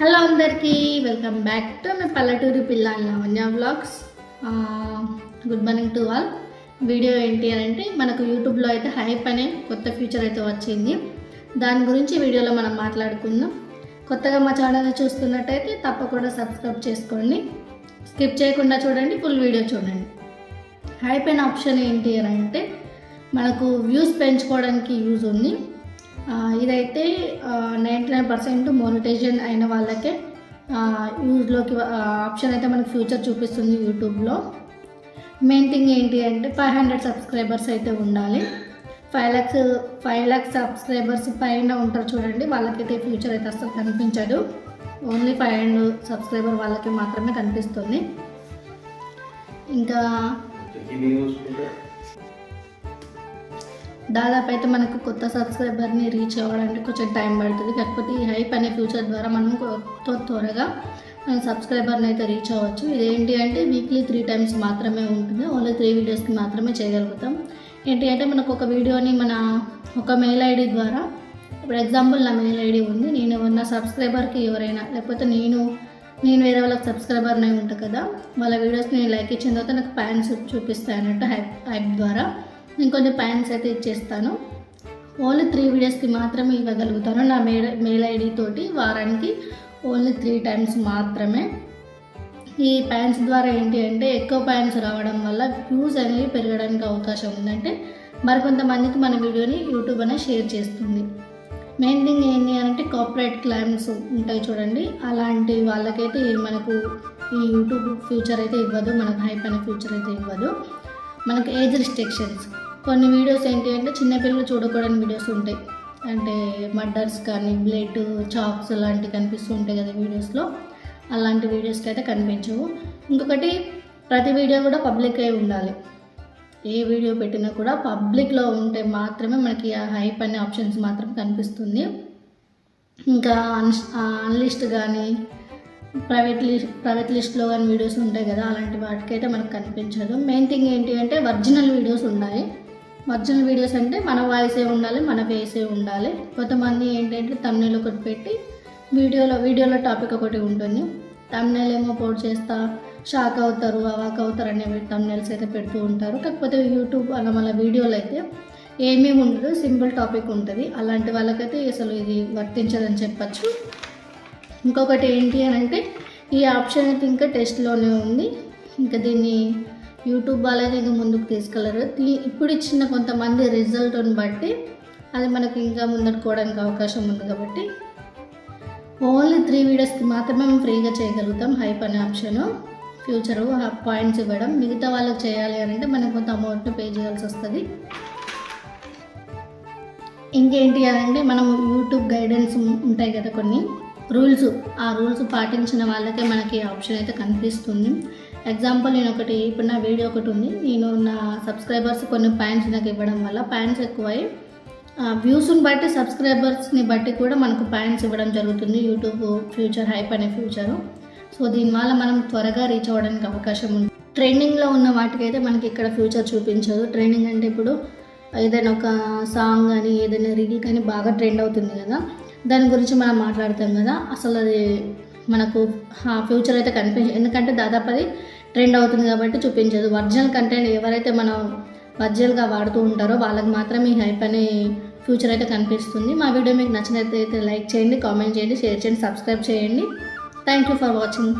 Hello అందరికీ welcome back to మీ పల్లెటూరి పిల్ల Lavanya vlogs good morning to all. Video ఏంటి అని అంటే మనకు యూట్యూబ్లో అయితే హైప్ అనే కొత్త ఫీచర్ అయితే వచ్చింది. దాని గురించి వీడియోలో మనం మాట్లాడుకుందాం. కొత్తగా మా ఛానల్ని చూస్తున్నట్టయితే తప్పకుండా సబ్స్క్రైబ్ చేసుకోండి. స్కిప్ చేయకుండా చూడండి ఫుల్ వీడియో చూడండి. హైప్ అయిన ఆప్షన్ ఏంటి అని అంటే మనకు వ్యూస్ పెంచుకోవడానికి యూజ్ ఉంది. ఇదైతే నైంటీ నైన్ పర్సెంట్ మోనిటైజేషన్ అయిన వాళ్ళకే యూజ్లోకి ఆప్షన్ అయితే మనకు ఫ్యూచర్ చూపిస్తుంది యూట్యూబ్లో. మెయిన్ థింగ్ ఏంటి అంటే ఫైవ్ హండ్రెడ్ సబ్స్క్రైబర్స్ అయితే ఉండాలి. Five lakhs five lakhs subscribers పైన ఉంటారు చూడండి వాళ్ళకైతే ఫ్యూచర్ అయితే అసలు కనిపించదు. ఓన్లీ ఫైవ్ హండ్రెడ్ సబ్స్క్రైబర్ వాళ్ళకి మాత్రమే కనిపిస్తుంది. ఇంకా దాదాపు అయితే మనకు కొత్త సబ్స్క్రైబర్ని రీచ్ అవ్వడానికి కొంచెం టైం పడుతుంది. కాకపోతే ఈ హైప్ అనే ఫ్యూచర్ ద్వారా మనం కొత్త త్వరగా మనం సబ్స్క్రైబర్ని అయితే రీచ్ అవ్వచ్చు. ఇదేంటి అంటే వీక్లీ త్రీ టైమ్స్ మాత్రమే ఉంటుంది. ఓన్లీ త్రీ వీడియోస్కి మాత్రమే చేయగలుగుతాం. ఏంటి అంటే మనకు ఒక వీడియోని మన ఒక మెయిల్ ఐడి ద్వారా ఇప్పుడు ఎగ్జాంపుల్ నా మెయిల్ ఐడి ఉంది. నేను నా సబ్స్క్రైబర్కి ఎవరైనా లేకపోతే నేను నేను వేరే వాళ్ళకి సబ్స్క్రైబర్ని అయి ఉంటా కదా వాళ్ళ వీడియోస్ నేను లైక్ ఇచ్చిన తర్వాత నాకు ప్యాన్స్ చూపిస్తాయి అన్నట్టు హైప్ హైప్ ద్వారా నేను కొంచెం అయితే ఇచ్చేస్తాను. ఓన్లీ త్రీ వీడియోస్కి మాత్రమే ఇవ్వగలుగుతాను. నా మెయిల్ మెయిల్ ఐడి తోటి వారానికి ఓన్లీ త్రీ టైమ్స్ మాత్రమే. ఈ ప్యాన్స్ ద్వారా ఏంటి అంటే ఎక్కువ ప్యాన్స్ రావడం వల్ల వ్యూస్ అనేవి పెరగడానికి అవకాశం ఉందంటే మరికొంతమందికి మన వీడియోని యూట్యూబ్ అనేది షేర్ చేస్తుంది. మెయిన్ థింగ్ ఏంటి అంటే కాపరేట్ క్లైమ్స్ ఉంటాయి చూడండి. అలాంటి వాళ్ళకైతే మనకు ఈ యూట్యూబ్ ఫ్యూచర్ అయితే ఇవ్వదు. మనకు హైప్ అనే ఫ్యూచర్ అయితే ఇవ్వదు. మనకు ఏజ్ రిస్ట్రిక్షన్స్ కొన్ని వీడియోస్ ఏంటి అంటే చిన్నపిల్లలు చూడకూడని వీడియోస్ ఉంటాయి. అంటే మర్డర్స్ కానీ బ్లడ్ చాక్స్ లాంటివి కనిపిస్తూ ఉంటాయి కదా వీడియోస్లో. అలాంటి వీడియోస్కి అయితే కనిపించవు. ఇంకొకటి ప్రతి వీడియో కూడా పబ్లిక్ అయి ఉండాలి. ఏ వీడియో పెట్టినా కూడా పబ్లిక్లో ఉంటే మాత్రమే మనకి ఆ హైప్ అనే ఆప్షన్స్ మాత్రం కనిపిస్తుంది. ఇంకా అన్ అన్లిస్ట్ కానీ ప్రైవేట్ లిస్ట్ ప్రైవేట్ లిస్ట్లో కానీ వీడియోస్ ఉంటాయి కదా అలాంటి వాటికైతే మనకు కనిపించదు. మెయిన్ థింగ్ ఏంటి అంటే ఒరిజినల్ వీడియోస్ ఉండాలి. ఒరిజినల్ వీడియోస్ అంటే మన వాయిసే ఉండాలి మన ఫేసే ఉండాలి. కొంతమంది ఏంటంటే తమ్నేల్ ఒకటి పెట్టి వీడియోలో వీడియోలో టాపిక్ ఒకటి ఉంటుంది. తమ్నేల్ ఏమో పోస్ట్ చేస్తా షాక్ అవుతారు అవాక్ అవుతారు అనే తమ్నేల్స్ అయితే పెడుతూ ఉంటారు. కాకపోతే యూట్యూబ్ అలా మళ్ళీ వీడియోలు అయితే ఏమేమి ఉండదు సింపుల్ టాపిక్ ఉంటుంది. అలాంటి వాళ్ళకైతే అసలు ఇది వర్తించదని చెప్పచ్చు. ఇంకొకటి ఏంటి అని అంటే ఈ ఆప్షన్ అయితే ఇంకా టెస్ట్లోనే ఉంది. ఇంకా దీన్ని యూట్యూబ్ వాళ్ళైతే ఇంకా ముందుకు తీసుకెళ్ళరు ఇప్పుడు ఇచ్చిన కొంతమంది రిజల్ట్ని బట్టి అది మనకి ఇంకా ముందడుకోవడానికి అవకాశం ఉంది కాబట్టి ఓన్లీ త్రీ వీడియోస్కి మాత్రమే మేము ఫ్రీగా చేయగలుగుతాం హైప్ అనే ఆప్షన్ ఫ్యూచరు పాయింట్స్ ఇవ్వడం మిగతా వాళ్ళకి చేయాలి అని అంటే మనం కొంత అమౌంట్ని పే చేయాల్సి వస్తుంది. ఇంకేంటి అని అంటే మనం యూట్యూబ్ గైడెన్స్ ఉంటాయి కదా కొన్ని. రూల్స్ ఆ రూల్స్ పాటించిన వాళ్ళకే మనకి ఆప్షన్ అయితే కనిపిస్తుంది. ఎగ్జాంపుల్ నేను ఒకటి ఇప్పుడు నా వీడియో ఒకటి ఉంది. నేను నా సబ్స్క్రైబర్స్ కొన్ని పాయింట్స్ నాకు ఇవ్వడం వల్ల పాయింట్స్ ఎక్కువై వ్యూస్ని బట్టి సబ్స్క్రైబర్స్ని బట్టి కూడా మనకు పాయింట్స్ ఇవ్వడం జరుగుతుంది. యూట్యూబ్ ఫ్యూచర్ హైప్ అనే ఫ్యూచరు సో దీనివల్ల మనం త్వరగా రీచ్ అవ్వడానికి అవకాశం ఉంది. ట్రెండింగ్లో ఉన్న వాటికైతే మనకి ఇక్కడ ఫ్యూచర్ చూపించదు. ట్రెండింగ్ అంటే ఇప్పుడు ఏదైనా ఒక సాంగ్ కానీ ఏదైనా రీల్ కానీ బాగా ట్రెండ్ అవుతుంది కదా. దాని గురించి మనం మాట్లాడతాం కదా. అసలు అది మనకు ఫ్యూచర్ అయితే కనిపించదు ఎందుకంటే దాదాపు అది ట్రెండ్ అవుతుంది కాబట్టి చూపించదు. ఒరిజినల్ కంటెంట్ ఎవరైతే మనం ఒరిజినల్గా వాడుతూ ఉంటారో వాళ్ళకి మాత్రం ఈ హైప్ అనే ఫ్యూచర్ అయితే కనిపిస్తుంది. మా వీడియో మీకు నచ్చినట్లయితే లైక్ చేయండి కామెంట్ చేయండి షేర్ చేయండి సబ్స్క్రైబ్ చేయండి. Thank you for watching